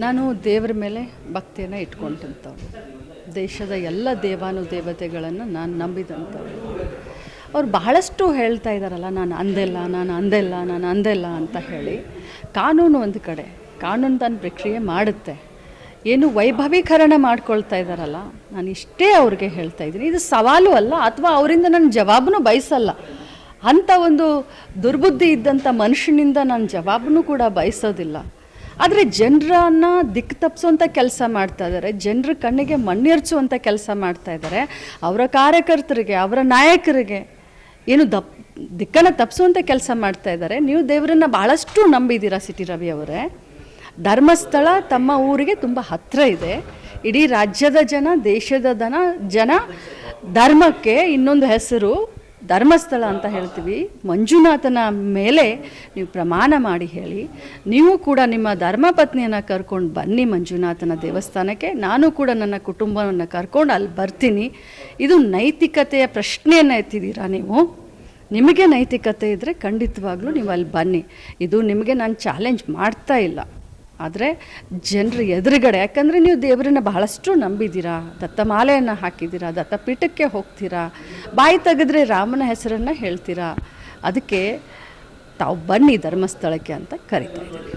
ನಾನು ದೇವರ ಮೇಲೆ ಭಕ್ತಿಯನ್ನು ಇಟ್ಕೊಂಡಂಥವ್ಳು ದೇಶದ ಎಲ್ಲ ದೇವಾನು ದೇವತೆಗಳನ್ನು ನಾನು ನಂಬಿದಂಥವ್ಳು ಅವ್ರು ಬಹಳಷ್ಟು ಹೇಳ್ತಾ ಇದ್ದಾರಲ್ಲ ನಾನು ಅಂದೆಲ್ಲ ನಾನು ಅಂದೆಲ್ಲ ನಾನು ಅಂದೆಲ್ಲ ಅಂತ ಹೇಳಿ ಕಾನೂನು ಒಂದು ಕಡೆ, ಕಾನೂನು ತನ್ನ ಪ್ರಕ್ರಿಯೆ ಮಾಡುತ್ತೆ. ಏನು ವೈಭವೀಕರಣ ಮಾಡ್ಕೊಳ್ತಾ ಇದ್ದಾರಲ್ಲ ನಾನು ಇಷ್ಟೇ ಅವ್ರಿಗೆ ಹೇಳ್ತಾ ಇದ್ದೀನಿ. ಇದು ಸವಾಲು ಅಲ್ಲ, ಅಥವಾ ಅವರಿಂದ ನನ್ನ ಜವಾಬನ್ನು ಬಯಸಲ್ಲ. ಅಂಥ ಒಂದು ದುರ್ಬುದ್ಧಿ ಇದ್ದಂಥ ಮನುಷ್ಯನಿಂದ ನಾನು ಜವಾಬನ್ನು ಕೂಡ ಬಯಸೋದಿಲ್ಲ. ಆದರೆ ಜನರನ್ನ ದಿಕ್ಕು ತಪ್ಪಿಸುವಂಥ ಕೆಲಸ ಮಾಡ್ತಾ ಇದ್ದಾರೆ ಜನರ ಕಣ್ಣಿಗೆ ಮಣ್ಣೆರ್ಚುವಂಥ ಕೆಲಸ ಮಾಡ್ತಾ ಇದ್ದಾರೆ ಅವರ ಕಾರ್ಯಕರ್ತರಿಗೆ, ಅವರ ನಾಯಕರಿಗೆ ಏನು ದಪ್, ದಿಕ್ಕನ್ನು ತಪ್ಪಿಸುವಂಥ ಕೆಲಸ ಮಾಡ್ತಾ ಇದ್ದಾರೆ ನೀವು ದೇವರನ್ನ ಭಾಳಷ್ಟು ನಂಬಿದ್ದೀರಾ ಸಿಟಿ ರವಿ ಅವರೇ. ಧರ್ಮಸ್ಥಳ ತಮ್ಮ ಊರಿಗೆ ತುಂಬ ಹತ್ತಿರ ಇದೆ. ಇಡೀ ರಾಜ್ಯದ ಜನ, ದೇಶದ ಜನ ಜನ ಧರ್ಮಕ್ಕೆ ಇನ್ನೊಂದು ಹೆಸರು. ಧರ್ಮಸ್ಥಳ ಅಂತ ಹೇಳ್ತೀವಿ. ಮಂಜುನಾಥನ ಮೇಲೆ ನೀವು ಪ್ರಮಾಣ ಮಾಡಿ ಹೇಳಿ. ನೀವು ಕೂಡ ನಿಮ್ಮ ಧರ್ಮಪತ್ನಿಯನ್ನು ಕರ್ಕೊಂಡು ಬನ್ನಿ ಮಂಜುನಾಥನ ದೇವಸ್ಥಾನಕ್ಕೆ. ನಾನು ಕೂಡ ನನ್ನ ಕುಟುಂಬವನ್ನು ಕರ್ಕೊಂಡು ಅಲ್ಲಿ ಬರ್ತೀನಿ. ಇದು ನೈತಿಕತೆಯ ಪ್ರಶ್ನೆಯನ್ನು ಎತ್ತಿದ್ದೀರಾ ನೀವು? ನಿಮಗೆ ನೈತಿಕತೆ ಇದ್ದರೆ ಖಂಡಿತವಾಗ್ಲೂ ನೀವು ಅಲ್ಲಿ ಬನ್ನಿ. ಇದು ನಿಮಗೆ ನಾನು ಚಾಲೆಂಜ್ ಮಾಡ್ತಾ ಇಲ್ಲ. ಆದರೆ ಜನರ ಎದುರುಗಡೆ, ಯಾಕಂದರೆ ನೀವು ದೇವರನ್ನ ಬಹಳಷ್ಟು ನಂಬಿದ್ದೀರಾ ದತ್ತಮಾಲೆಯನ್ನು ಹಾಕಿದ್ದೀರಾ ದತ್ತಪೀಠಕ್ಕೆ ಹೋಗ್ತೀರಾ, ಬಾಯಿ ತೆಗೆದ್ರೆ ರಾಮನ ಹೆಸರನ್ನು ಹೇಳ್ತೀರಾ, ಅದಕ್ಕೆ ತಾವು ಬನ್ನಿ ಧರ್ಮಸ್ಥಳಕ್ಕೆ ಅಂತ ಕರಿತಾ ಇದ್ದೀನಿ.